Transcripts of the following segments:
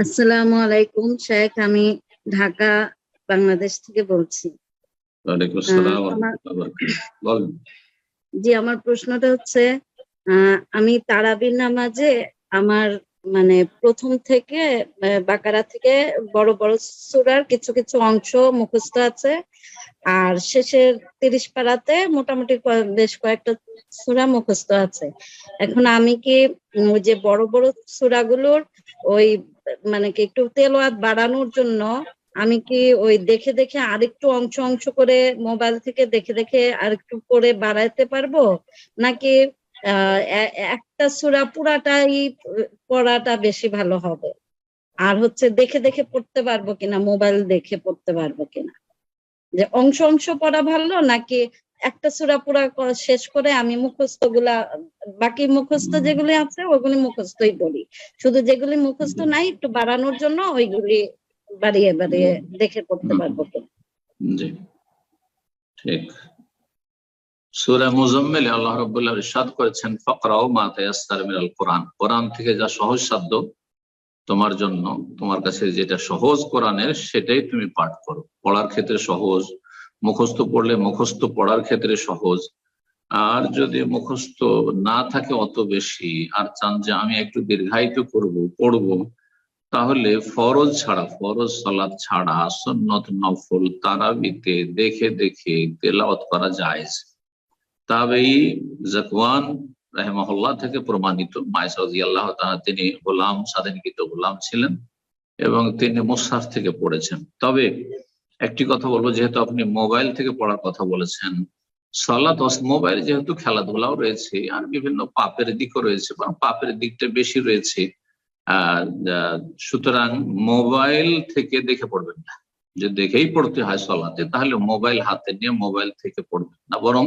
আসসালামু আলাইকুম শেখ আমি ঢাকা বাংলাদেশ থেকে বলছি। জি আমার প্রশ্নটা হচ্ছে আহ, আমি তারাবির নামাজে আমার মানে প্রথম থেকে বাকারা থেকে বড় বড় সুরার কিছু কিছু অংশ মুখস্থ আছে। আর শেষের তিরিশ পাড়াতে মোটামুটি বেশ কয়েকটা সূরা মুখস্থ আছে। এখন আমি কি ওই যে বড় বড় সূরাগুলোর ওই মানে কি একটু তেলাওয়াত বাড়ানোর জন্য আমি কি ওই দেখে দেখে আরেকটু অংশ অংশ করে মোবাইল থেকে দেখে দেখে আরেকটু করে বাড়াইতে পারব? নাকি একটা সূরা পুরাটাই পড়াটা বেশি ভালো হবে? আর হচ্ছে দেখে দেখে পড়তে পারব কিনা, মোবাইল দেখে পড়তে পারব কিনা? যে অংশ অংশ পড়া ভালো নাকি একটা সূরা পুরা শেষ করে আমি মুখস্থগুলা, বাকি মুখস্থ যেগুলি আছে ওগুলি মুখস্থই পড়ি। শুধু যেগুলি মুখস্থ নাই, একটু বাড়ানোর জন্য ওইগুলি বাড়িয়ে বাড়িয়ে দেখে পড়তে পারব জি। ঠিক। সূরা মুজাম্মিল আল্লাহ রাব্বুল ইরশাদ করেছেন ফাকরাউ মা তায়াসসার মিনাল কোরআন। কোরআন থেকে যা সহজ সাধ্য তোমার জন্য, তোমার কাছে যেটা সহজ কোরআনের, সেটাই তুমি পাঠ করো। পড়ার ক্ষেত্রে সহজ, মুখস্থ পড়লে মুখস্থ পড়ার ক্ষেত্রে সহজ। আর যদি মুখস্থ না থাকে অত বেশি, আর চান যে আমি একটু দীর্ঘায়িত করব, পড়ব, তাহলে ফরজ ছাড়া, ফরজ সালাদ ছাড়া, সুন্নত নফল, তারাবিতে দেখে দেখে তেলাওয়াত করা যায় তবেই জাকওয়ান রাহেমাহুল্লাহ থেকে প্রমাণিত। মাইসাউজি আল্লাহ তিনি গোলাম স্বাধীনকৃত গোলাম ছিলেন এবং তিনি মুসাফ থেকে পড়েছেন। তবে একটি কথা বলব যেহেতু আপনি মোবাইল থেকে পড়ার কথা বলেছেন সালাত মোবাইল যেহেতু খেলাধুলাও রয়েছে আর বিভিন্ন পাপের দিকও রয়েছে বা পাপের দিকটা বেশি রয়েছে আহ, সুতরাং মোবাইল থেকে দেখে পড়বেন না। যে দেখেই পড়তে হয় সলাতে তাহলে মোবাইল হাতে নিয়ে মোবাইল থেকে পড়বেন না বরং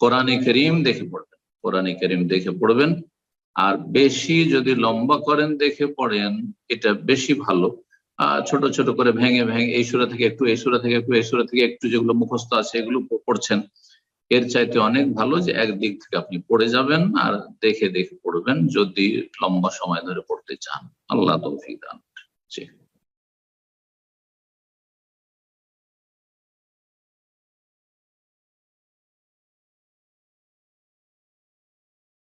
কোরআনে করিম দেখে পড়বেন। কোরআনে করিম দেখে পড়বেন। আর বেশি যদি লম্বা করেন দেখে পড়েন, এটা বেশি ভালো। ছোট ছোট করে ভেঙে ভেঙে এই সুরা থেকে একটু, এই সুরা থেকে একটু, এই সুরা থেকে একটু যেগুলো মুখস্থ আছে, এগুলো পড়ছেন। এর চাইতে অনেক ভালো যে একদিক থেকে আপনি পড়ে যাবেন আর দেখে দেখে পড়বেন, যদি লম্বা সময় ধরে পড়তে চান। আল্লাহ তৌফিক দান জি।